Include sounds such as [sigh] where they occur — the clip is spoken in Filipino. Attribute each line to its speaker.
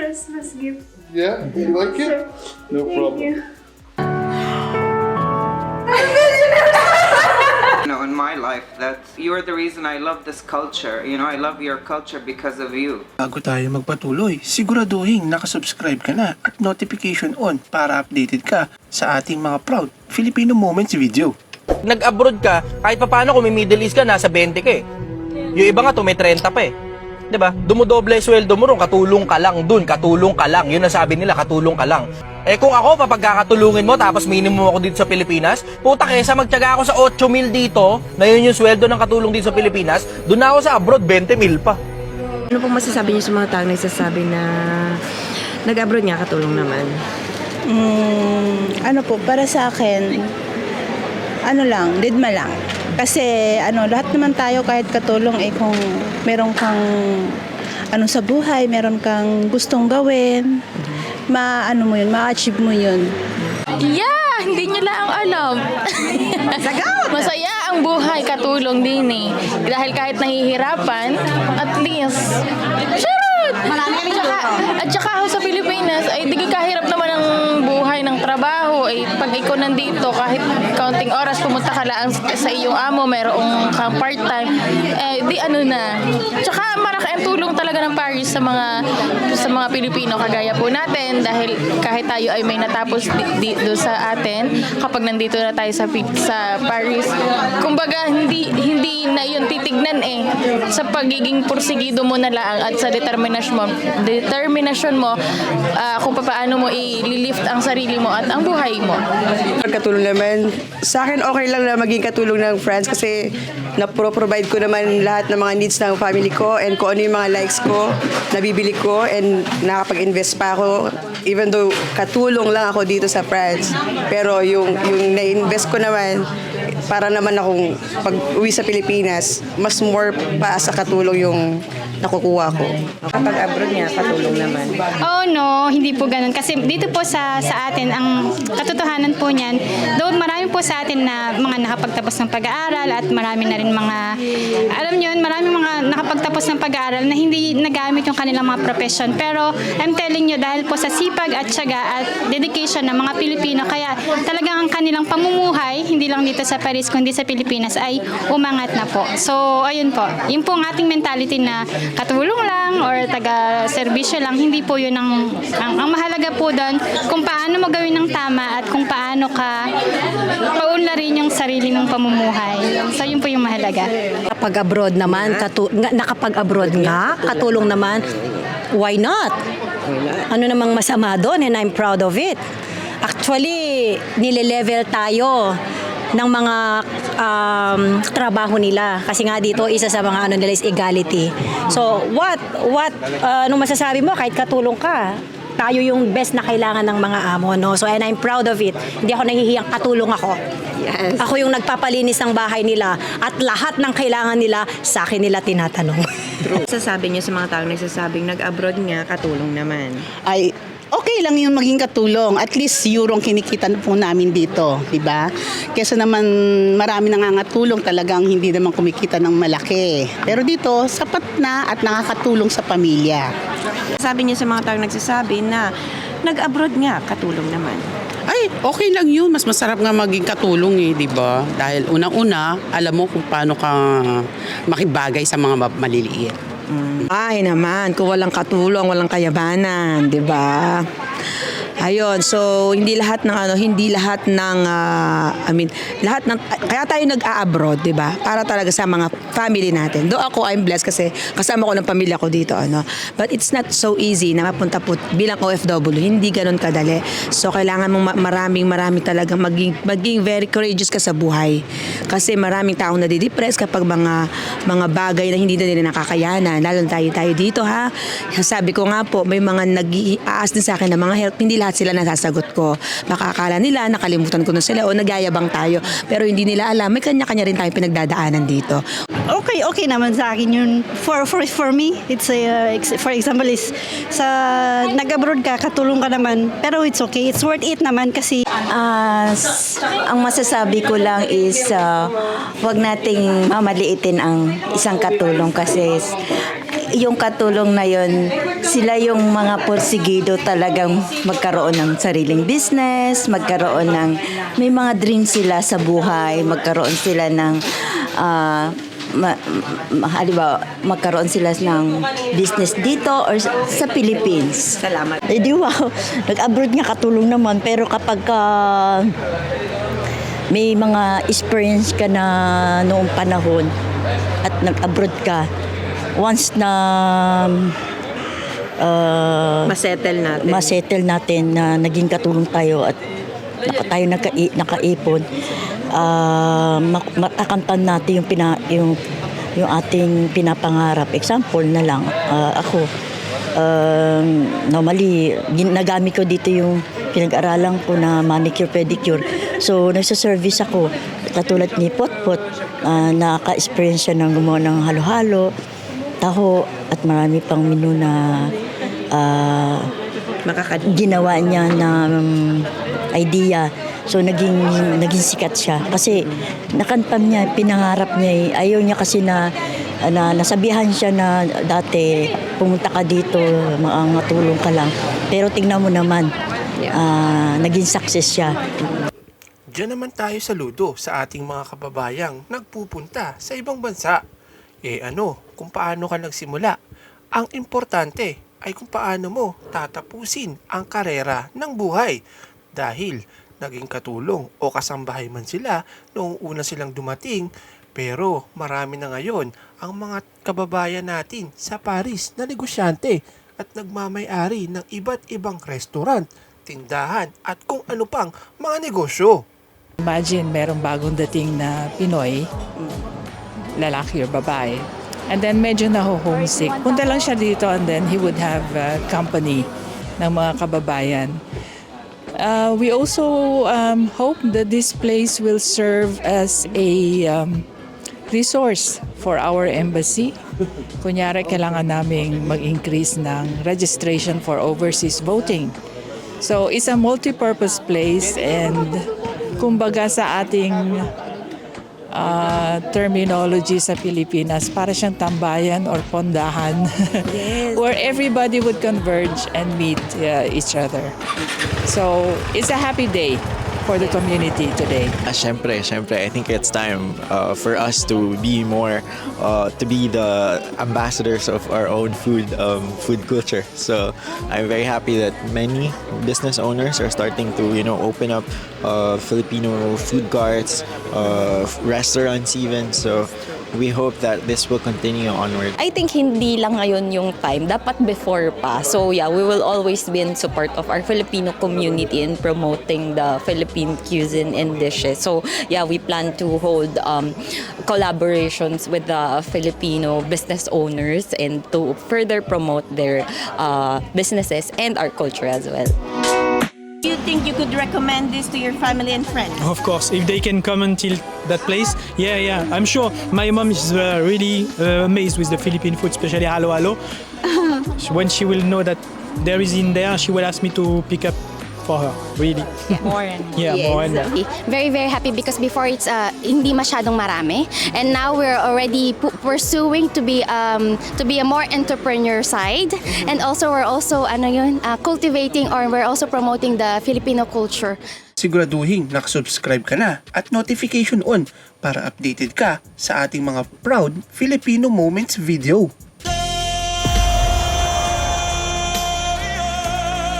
Speaker 1: Christmas gift.
Speaker 2: Yeah, you like it? No
Speaker 1: Thank
Speaker 2: problem.
Speaker 1: you.
Speaker 3: you know, in my life, that you are the reason I love this culture. You know, I love your culture because of you.
Speaker 4: Bago tayo magpatuloy, siguraduhin nakasubscribe ka na at notification on para updated ka sa ating mga proud Filipino Moments video.
Speaker 5: Nag-abroad ka, kahit pa paano kung may Middle East ka, nasa 20 ka eh. Yung iba nga, to may 30 pa eh. 'Di ba? Dumodoble sweldo mo ron, katulong ka lang dun, katulong ka lang. Yun ang sabi nila, katulong ka lang. Eh kung ako, papagkakatulungin mo, tapos minimum ako dito sa Pilipinas, puta kesa magtyaga ako sa 8 mil dito, na yun yung sweldo ng katulong dito sa Pilipinas, dun na ako sa abroad, 20 mil pa.
Speaker 6: Ano pong masasabi niyo sa mga taong nagsasabi na nag-abroad nga katulong naman?
Speaker 7: Mm, ano po, para sa akin, ano lang, didma lang. Kasi ano, lahat naman tayo kahit katulong eh kung meron kang ano sa buhay, meron kang gustong gawin, ma ano mo yun, ma-achieve mo yun.
Speaker 8: Yeah! Hindi nyo lang alam. [laughs] Masaya ang buhay, katulong din eh. Dahil kahit nahihirapan, at least, Charot! At saka, at saka ako sa Pilipinas, ay di kahirap naman ang buhay ng trabaho. Ay pag ikaw nandito, kahit kaunting oras pumunta ka lang sa iyong amo, mayroong kang part-time, eh di ano na. Tsaka maraki ang tulong talaga ng Paris sa mga sa mga Pilipino kagaya po natin dahil kahit tayo ay may natapos di, di, doon sa atin kapag nandito na tayo sa sa Paris kumbaga hindi hindi na yun titignan eh sa pagiging porsigido mo na lang at sa determinasyon mo determinasyon mo ah, kung paano mo i-lift ang sarili mo at ang buhay mo
Speaker 9: Katulong naman, sa akin okay lang na maging katulong ng friends kasi na-provide ko naman lahat ng mga needs ng family ko and kung ano yung mga likes ko, nabibili ko and nakapag-invest pa ako even though katulong lang ako dito sa France. Pero yung, yung na-invest ko naman, para naman akong pag uwi sa Pilipinas, mas more pa sa katulong yung nakukuha ko.
Speaker 6: Kapag abroad nga katulong naman.
Speaker 10: Oh no, hindi po ganun. Kasi dito po sa sa atin, ang katotohanan po niyan, though marami po sa atin na mga nakapagtapos ng pag-aaral at marami na rin mga, alam niyo, yun, marami mga nakapagtapos ng pag-aaral na hindi nagamit yung kanilang mga profession. Pero I'm telling you, dahil po sa sipag at syaga at dedication ng mga Pilipino, kaya talagang ang kanilang pamumuhay, hindi lang dito sa Paris, kundi sa Pilipinas, ay umangat na po. So, ayun po. Yun po ang ating mentality na katulong lang or taga-serbisyo lang, hindi po yun ang, ang, ang mahalaga po doon kung paano mo gawin ng tama at kung paano ka paunlarin yung sarili mong pamumuhay. So, yun po yung mahalaga.
Speaker 11: Kapag abroad naman, katu- nga- nakapag-abroad nga, katulong naman, why not? Ano namang masama doon and I'm proud of it. Actually, nile-level tayo ng mga um, trabaho nila kasi nga dito isa sa mga ano nila is equality. So what what uh, ano masasabi mo kahit katulong ka tayo yung best na kailangan ng mga amo no so and I'm proud of it hindi ako nahihiyang katulong ako
Speaker 6: Yes.
Speaker 11: ako yung nagpapalinis ng bahay nila at lahat ng kailangan nila sa akin nila tinatanong.
Speaker 6: Sasabi niyo sa mga taong nagsasabing nag-abroad nga katulong naman.
Speaker 7: Ay, okay lang yung maging katulong. At least eurong kinikita na po namin dito, di ba? Kesa naman marami nangangatulong talagang hindi naman kumikita ng malaki. Pero dito, sapat na at nakakatulong sa pamilya.
Speaker 6: Sabi niyo sa mga taong nagsasabi na nag-abroad nga katulong naman.
Speaker 12: Ay, okay lang yun. Mas masarap nga maging katulong eh, di ba? Dahil unang-una, alam mo kung paano ka makibagay sa mga ma- maliliit.
Speaker 9: Ay naman, kung walang katulong, walang kayabanan, 'di ba? Ayun, so hindi lahat ng ano, hindi lahat ng ah, I mean, lahat ng kaya tayo nag-a-abroad, 'di ba? Para talaga sa mga family natin. Do ako I'm blessed kasi kasama ko ng pamilya ko dito ano. But it's not so easy na mapunta po bilang OFW, hindi ganoon kadali. So kailangan mong ma- maraming maraming talaga maging maging very courageous ka sa buhay. Kasi maraming taong nadidepress kapag mga mga bagay na hindi na nila nakakayanan. Lalo tayo tayo dito ha. Sabi ko nga po, may mga nag-aas din sa akin ng mga help, hindi lahat sila nasasagot ko. Makakala nila, nakalimutan ko na sila o nagyayabang tayo. Pero hindi nila alam, may kanya-kanya rin tayong pinagdadaanan dito.
Speaker 10: Okay, okay naman sa akin yun. For, for, for me, it's a, uh, for example is sa nag-abroad ka, katulong ka naman. Pero it's okay. It's worth it naman kasi
Speaker 11: s- ang masasabi ko lang is ah, wag nating mamaliitin ang isang katulong kasi
Speaker 6: yung katulong na yon, sila yung mga porsigido talagang magkaroon ng sariling business, magkaroon ng, may mga dreams sila sa buhay, magkaroon sila ng, ah, ma, ma, halimbawa, magkaroon sila ng business dito or sa, Philippines. Salamat.
Speaker 13: Eh di wow, nag-abroad nga katulong naman pero kapag ka may mga experience ka na noong panahon at nag-abroad ka, once na uh,
Speaker 14: Masettle natin.
Speaker 13: masettle natin na naging katulong tayo at naka, tayo naka, nakaipon, uh, matakamtan natin yung, pina, yung, yung ating pinapangarap. Example na lang, ah, ako, um, normally, nagamit ko dito yung pinag-aralan ko na manicure, pedicure. So, nagsa-service ako. Katulad ni Potpot, uh, nakaka-experience siya ng gumawa ng halo-halo, taho, at marami pang menu na ah, ginawa niya na um, idea. So naging naging sikat siya kasi nakantam niya, pinangarap niya. eh. Ayaw niya kasi na na nasabihan siya na dati pumunta ka dito, mga tulong ka lang. Pero tingnan mo naman, ah, naging success siya.
Speaker 4: Diyan naman tayo saludo sa ating mga kababayang nagpupunta sa ibang bansa. Eh ano, kung paano ka nagsimula. Ang importante ay kung paano mo tatapusin ang karera ng buhay. Dahil naging katulong o kasambahay man sila noong una silang dumating, pero marami na ngayon ang mga kababayan natin sa Paris na negosyante at nagmamay-ari ng iba't ibang restaurant, tindahan at kung ano pang mga negosyo.
Speaker 15: Imagine merong bagong dating na Pinoy, lalaki or babae, and then medyo naho-homesick. Punta lang siya dito and then he would have uh, company ng mga kababayan. Uh, we also um, hope that this place will serve as a um, resource for our embassy. Kunyari, kailangan naming mag-increase ng registration for overseas voting. So, it's a multi-purpose place and kumbaga sa ating uh, terminology sa Pilipinas, para siyang tambayan or pondahan. [laughs] Where everybody would converge and meet uh, each other. So, it's a happy day for the community today.
Speaker 16: Ah, I think it's time uh, for us to be more, uh, to be the ambassadors of our own food, um, food culture. So I'm very happy that many business owners are starting to, you know, open up uh, Filipino food carts, uh, restaurants even. So we hope that this will continue onward.
Speaker 17: I think hindi lang ngayon yung time, dapat before pa. So yeah, we will always be in support of our Filipino community in promoting the Philippine cuisine and dishes. So yeah, we plan to hold um, collaborations with the Filipino business owners and to further promote their uh, businesses and our culture as well.
Speaker 6: Do you think you could recommend this to your family and friends?
Speaker 3: Of course, if they can come until that place, yeah, yeah. I'm sure my mom is uh, really uh, amazed with the Philippine food, especially halo halo. [laughs] when she will know that there is in there, she will ask me to pick up for her. Really.
Speaker 10: More and
Speaker 3: Yeah, more and [laughs] more.
Speaker 8: Very, very happy because before it's uh, hindi masyadong marami. And now we're already pu- pursuing to be um, to be a more entrepreneur side. And also we're also ano yun, uh, cultivating or we're also promoting the Filipino culture.
Speaker 4: Siguraduhin nakasubscribe ka na at notification on para updated ka sa ating mga proud Filipino Moments video.